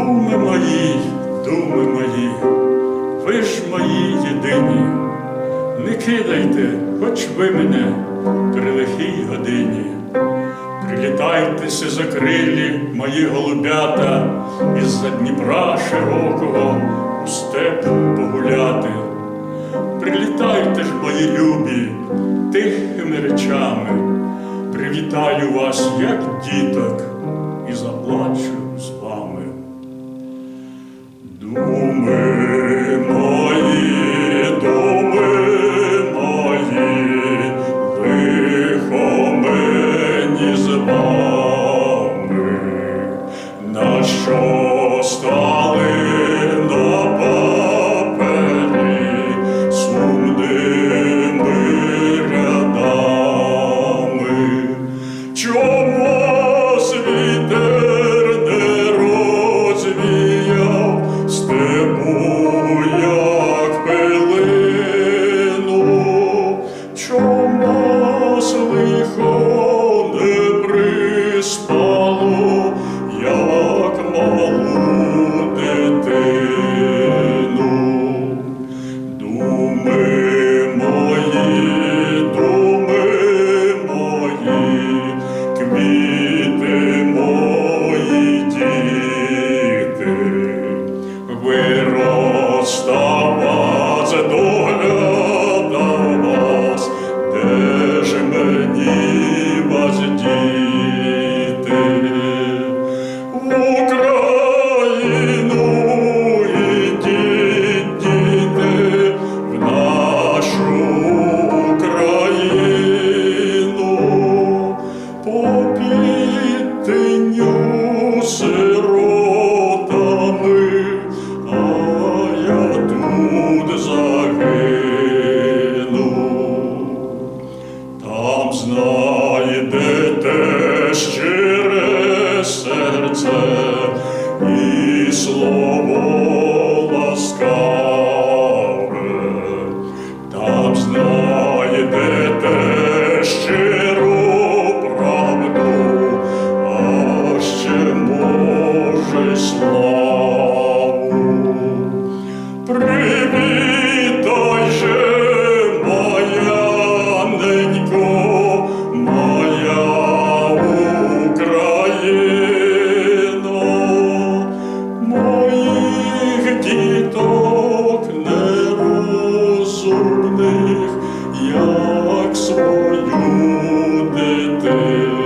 Думи мої, думи мої, ви ж мої єдині, не кидайте, хоч ви мене при лихій годині. Прилітайтеся закрилі мої голубята із-за Дніпра широкого у степ погуляти. Прилітайте ж, мої любі, тихими речами, привітаю вас, як діток, нами, на що стали на папері сумними рядами. Чому Там знайдете щире серце і слово. Господь буде.